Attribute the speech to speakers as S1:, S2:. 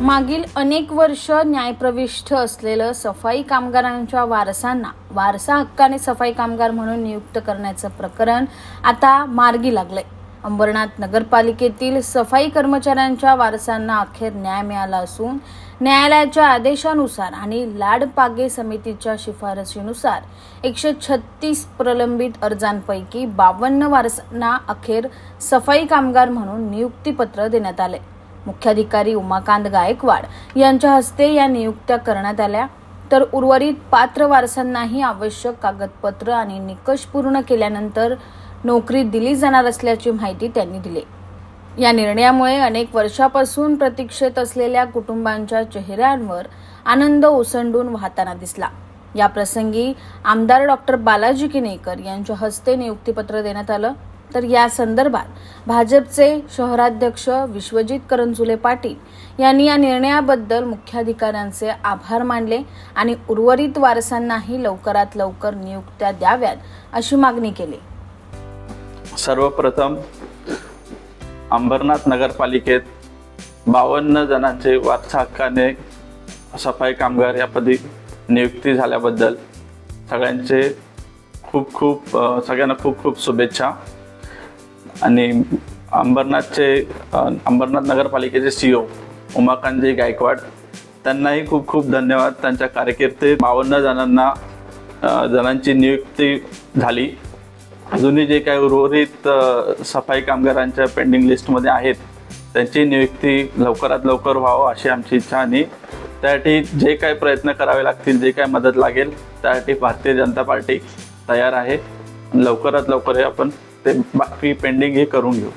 S1: मागील अनेक वर्ष न्यायप्रविष्ठ असलेलं सफाई कामगारांच्या वारसांना वारसा हक्काने सफाई कामगार म्हणून नियुक्त करण्याचं प्रकरण आता मार्गी लागलंय. अंबरनाथ नगरपालिकेतील सफाई कर्मचाऱ्यांच्या वारसांना अखेर न्याय मिळाला असून न्यायालयाच्या आदेशानुसार आणि लाडपागे समितीच्या शिफारशीनुसार एकशे छत्तीस प्रलंबित अर्जांपैकी बावन्न वारसांना अखेर सफाई कामगार म्हणून नियुक्तीपत्र देण्यात आले मुख्याधिकारी उमाकांत गायकवाड यांच्या हस्ते या नियुक्त्या करण्यात आल्या. तर उर्वरित पात्र वारसांनाही आवश्यक कागदपत्र आणि निकष पूर्ण केल्यानंतर नोकरी दिली जाणार असल्याची माहिती त्यांनी दिली. या निर्णयामुळे अनेक वर्षापासून प्रतीक्षेत असलेल्या कुटुंबांच्या चेहऱ्यांवर आनंद ओसंडून वाहताना दिसला. या प्रसंगी आमदार डॉक्टर बालाजी किनेकर यांच्या हस्ते नियुक्तीपत्र देण्यात आलं. तर या संदर्भात भाजपचे शहराध्यक्ष विश्वजित करंजुले पाटील यांनी या निर्णयाबद्दल मुख्याधिकाऱ्यांचे आभार मानले आणि उर्वरित वारसांनाही लवकरात लवकर नियुक्त्या द्याव्यात अशी मागणी केली.
S2: सर्वप्रथम अंबरनाथ नगरपालिकेत बावन्न जणांचे वारसा हक्काने सफाई कामगार या पदी नियुक्ती झाल्याबद्दल सगळ्यांचे खूप खूप सगळ्यांना खूप खूप शुभेच्छा. आणि अंबरनाथचे अंबरनाथ नगरपालिकेचे सी ओ उमाकांतजी गायकवाड त्यांनाही खूप खूप धन्यवाद. त्यांच्या कारकिर्दीत बावन्न जणांना जणांची नियुक्ती झाली. अजूनही जे काही उर्वरित सफाई कामगारांच्या पेंडिंग लिस्टमध्ये आहेत त्यांची नियुक्ती लवकरात लवकर व्हावं अशी आमची इच्छा आणि त्यासाठी जे काही प्रयत्न करावे लागतील जे काही मदत लागेल त्यासाठी भारतीय जनता पार्टी तयार आहे. लवकरात लवकर हे आपण ते बाकी पेंडिंग हे करून घेऊ.